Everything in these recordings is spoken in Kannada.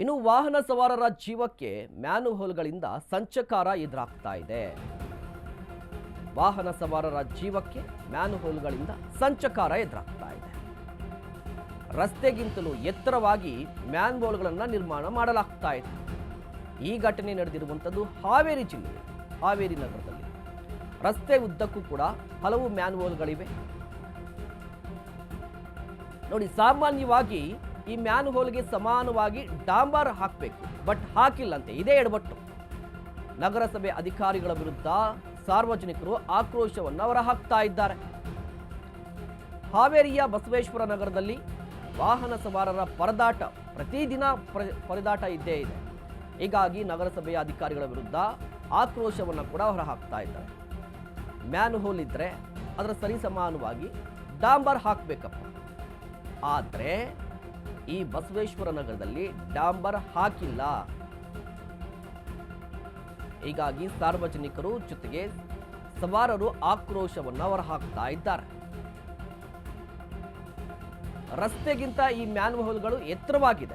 ಇನ್ನು ವಾಹನ ಸವಾರರ ಜೀವಕ್ಕೆ ಮ್ಯಾನುಹೋಲ್ಗಳಿಂದ ಸಂಚಕಾರ ಎದುರಾಗ್ತಾ ಇದೆ. ವಾಹನ ಸವಾರರ ಜೀವಕ್ಕೆ ಮ್ಯಾನುಹೋಲ್ಗಳಿಂದ ಸಂಚಕಾರ ಎದುರಾಗ್ತಾ ಇದೆ. ರಸ್ತೆಗಿಂತಲೂ ಎತ್ತರವಾಗಿ ಮ್ಯಾನ್ ಹೋಲ್ಗಳನ್ನು ನಿರ್ಮಾಣ ಮಾಡಲಾಗ್ತಾ ಇದೆ. ಈ ಘಟನೆ ನಡೆದಿರುವಂಥದ್ದು ಹಾವೇರಿ ಜಿಲ್ಲೆ, ಹಾವೇರಿ ನಗರದಲ್ಲಿ. ರಸ್ತೆ ಉದ್ದಕ್ಕೂ ಕೂಡ ಹಲವು ಮ್ಯಾನ್ ಹೋಲ್ಗಳಿವೆ ನೋಡಿ, ಸಾಮಾನ್ಯವಾಗಿ ಈ ಮ್ಯಾನ್ ಹೋಲ್ಗೆ ಸಮಾನವಾಗಿ ಡಾಂಬರ್ ಹಾಕಬೇಕು. ಬಟ್ ಹಾಕಿಲ್ಲಂತೆ, ಇದೇ ಎಡಬಟ್ಟು ನಗರಸಭೆ ಅಧಿಕಾರಿಗಳ ವಿರುದ್ಧ ಸಾರ್ವಜನಿಕರು ಆಕ್ರೋಶವನ್ನು ಹೊರಹಾಕ್ತಾ ಇದ್ದಾರೆ. ಹಾವೇರಿಯ ಬಸವೇಶ್ವರ ನಗರದಲ್ಲಿ ವಾಹನ ಸವಾರರ ಪರದಾಟ, ಪ್ರತಿದಿನ ಪ್ರ- ಪರದಾಟ ಇದ್ದೇ ಇದೆ. ಹೀಗಾಗಿ ನಗರಸಭೆಯ ಅಧಿಕಾರಿಗಳ ವಿರುದ್ಧ ಆಕ್ರೋಶವನ್ನು ಕೂಡ ಹೊರಹಾಕ್ತಾ ಇದ್ದಾರೆ. ಮ್ಯಾನ್ ಹೋಲ್ ಇದ್ದರೆ ಅದರ ಸರಿ ಸಮಾನವಾಗಿ ಡಾಂಬರ್ ಹಾಕಬೇಕಪ್ಪ. ಆದರೆ ಈ ಬಸವೇಶ್ವರ ನಗರದಲ್ಲಿ ಡಾಂಬರ್ ಹಾಕಿಲ್ಲ. ಹೀಗಾಗಿ ಸಾರ್ವಜನಿಕರು ಜೊತೆಗೆ ಸವಾರರು ಆಕ್ರೋಶವನ್ನು ಹೊರಹಾಕ್ತಾ ಇದ್ದಾರೆ. ರಸ್ತೆಗಿಂತ ಈ ಮ್ಯಾನ್ಹೋಲ್ಗಳು ಎತ್ತರವಾಗಿದೆ.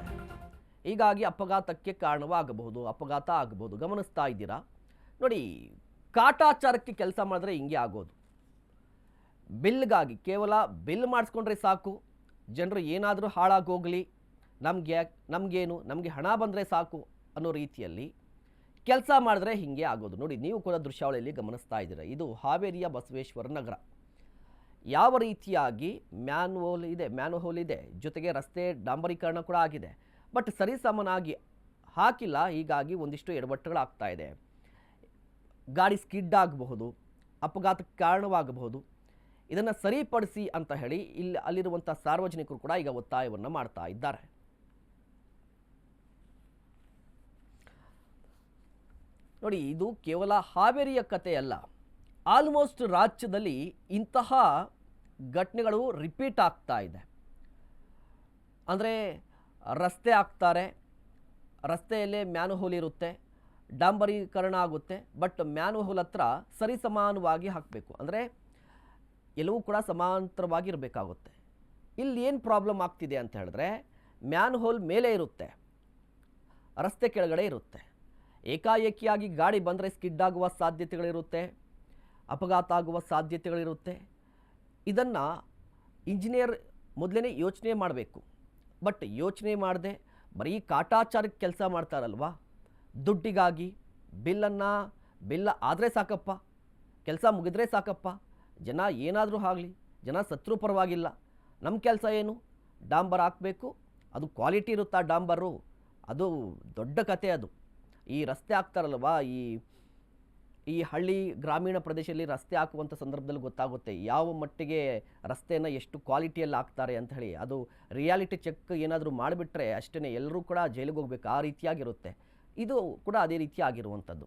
ಹೀಗಾಗಿ ಅಪಘಾತಕ್ಕೆ ಕಾರಣವಾಗಬಹುದು, ಅಪಘಾತ ಆಗಬಹುದು. ಗಮನಿಸ್ತಾ ಇದ್ದೀರಾ? ನೋಡಿ, ಕಾಟಾಚಾರಕ್ಕೆ ಕೆಲಸ ಮಾಡಿದ್ರೆ ಹಿಂಗೆ ಆಗೋದು. ಬಿಲ್ಗಾಗಿ ಕೇವಲ ಬಿಲ್ ಮಾಡಿಸ್ಕೊಂಡ್ರೆ ಸಾಕು. ಜನರು ಏನಾದರೂ ಹಾಳಾಗೋಗಲಿ, ನಮಗೆ, ನಮಗೇನು, ನಮಗೆ ಹಣ ಬಂದರೆ ಸಾಕು ಅನ್ನೋ ರೀತಿಯಲ್ಲಿ ಕೆಲಸ ಮಾಡಿದ್ರೆ ಹೀಗೆ ಆಗೋದು. ನೋಡಿ, ನೀವು ಕೂಡ ದೃಶ್ಯಾವಳಿಯಲ್ಲಿ ಗಮನಿಸ್ತಾ ಇದ್ದೀರ, ಇದು ಹಾವೇರಿಯ ಬಸವೇಶ್ವರ ನಗರ. ಯಾವ ರೀತಿಯಾಗಿ ಮ್ಯಾನ್ಹೋಲ್ ಇದೆ ಮ್ಯಾನ್ಹೋಲ್ ಇದೆ, ಜೊತೆಗೆ ರಸ್ತೆ ಡಾಂಬರೀಕರಣ ಕೂಡ ಆಗಿದೆ. ಬಟ್ ಸರಿಸಮನಾಗಿ ಹಾಕಿಲ್ಲ, ಹೀಗಾಗಿ ಒಂದಿಷ್ಟು ಎಡವಟ್ಟುಗಳಾಗ್ತಾ ಇದೆ. ಗಾಡಿ ಸ್ಕಿಡ್ ಆಗಬಹುದು, ಅಪಘಾತಕ್ಕೆ ಕಾರಣವಾಗಬಹುದು. ಇದನ್ನು ಸರಿಪಡಿಸಿ ಅಂತ ಹೇಳಿ ಇಲ್ಲಿ ಅಲ್ಲಿರುವಂಥ ಸಾರ್ವಜನಿಕರು ಕೂಡ ಈಗ ಒತ್ತಾಯವನ್ನು ಮಾಡ್ತಾ ಇದ್ದಾರೆ. ನೋಡಿ, ಇದು ಕೇವಲ ಹಾವೇರಿಯ ಕಥೆಯಲ್ಲ. ಆಲ್ಮೋಸ್ಟ್ ರಾಜ್ಯದಲ್ಲಿ ಇಂತಹ ಘಟನೆಗಳು ರಿಪೀಟ್ ಆಗ್ತಾ ಇದೆ. ಅಂದರೆ ರಸ್ತೆ ಹಾಕ್ತಾರೆ ರಸ್ತೆಯಲ್ಲೇ ಮ್ಯಾನುಹೋಲ್ ಇರುತ್ತೆ, ಡಾಂಬರೀಕರಣ ಆಗುತ್ತೆ, ಬಟ್ ಮ್ಯಾನುಹೋಲ್ ಹತ್ರ ಸರಿಸಮಾನವಾಗಿ ಹಾಕಬೇಕು. ಅಂದರೆ ಎಲ್ಲವೂ ಕೂಡ ಸಮಾಂತರವಾಗಿ ಇರಬೇಕಾಗುತ್ತೆ ಇಲ್ಲಿ ಏನು ಪ್ರಾಬ್ಲಮ್ ಆಗ್ತಿದೆ ಅಂತ ಹೇಳಿದ್ರೆ ಮ್ಯಾನ್ ಹೋಲ್ ಮೇಲೆ ಇರುತ್ತೆ, ರಸ್ತೆ ಕೆಳಗಡೆ ಇರುತ್ತೆ. ಏಕಾಏಕಿಯಾಗಿ ಗಾಡಿ ಬಂದರೆ ಸ್ಕಿಡ್ಡಾಗುವ ಸಾಧ್ಯತೆಗಳಿರುತ್ತೆ, ಅಪಘಾತ ಆಗುವ ಸಾಧ್ಯತೆಗಳಿರುತ್ತೆ. ಇದನ್ನು ಇಂಜಿನಿಯರ್ ಮೊದಲೇ ಯೋಚನೆ ಮಾಡಬೇಕು. ಬಟ್ ಯೋಚನೆ ಮಾಡದೆ ಬರೀ ಕಾಟಾಚಾರಕ್ಕೆ ಕೆಲಸ ಮಾಡ್ತಾರಲ್ವಾ? ದುಡ್ಡಿಗಾಗಿ ಬಿಲ್ಲನ್ನು ಬಿಲ್ಲ ಆದರೆ ಸಾಕಪ್ಪ, ಕೆಲಸ ಮುಗಿದ್ರೆ ಸಾಕಪ್ಪ ಜನ ಏನಾದರೂ ಆಗಲಿ, ಜನ ಸತ್ರು ಪರವಾಗಿಲ್ಲ. ನಮ್ಮ ಕೆಲಸ ಏನು? ಡಾಂಬರ್ ಹಾಕಬೇಕು, ಅದು ಕ್ವಾಲಿಟಿ ಇರುತ್ತಾ ಡಾಂಬರು? ಅದು ದೊಡ್ಡ ಕತೆ ಅದು. ಈ ರಸ್ತೆ ಹಾಕ್ತಾರಲ್ವಾ, ಈ ಈ ಹಳ್ಳಿ ಗ್ರಾಮೀಣ ಪ್ರದೇಶದಲ್ಲಿ ರಸ್ತೆ ಹಾಕುವಂಥ ಸಂದರ್ಭದಲ್ಲಿ ಗೊತ್ತಾಗುತ್ತೆ, ಯಾವ ಮಟ್ಟಿಗೆ ರಸ್ತೆಯನ್ನು ಎಷ್ಟು ಕ್ವಾಲಿಟಿಯಲ್ಲಿ ಹಾಕ್ತಾರೆ ಅಂತ ಹೇಳಿ. ಅದು ರಿಯಾಲಿಟಿ ಚೆಕ್ ಏನಾದರೂ ಮಾಡಿಬಿಟ್ರೆ ಅಷ್ಟೇ ಎಲ್ಲರೂ ಕೂಡ ಜೈಲಿಗೆ ಹೋಗ್ಬೇಕು. ಆ ರೀತಿಯಾಗಿರುತ್ತೆ. ಇದು ಕೂಡ ಅದೇ ರೀತಿ ಆಗಿರುವಂಥದ್ದು.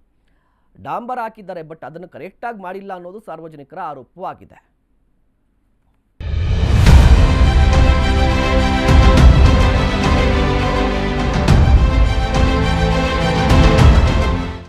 ಡಾಂಬರ್ ಹಾಕಿದ್ದಾರೆ ಬಟ್ ಅದನ್ನು ಕರೆಕ್ಟಾಗಿ ಮಾಡಿಲ್ಲ ಅನ್ನೋದು ಸಾರ್ವಜನಿಕರ ಆರೋಪವಾಗಿದೆ.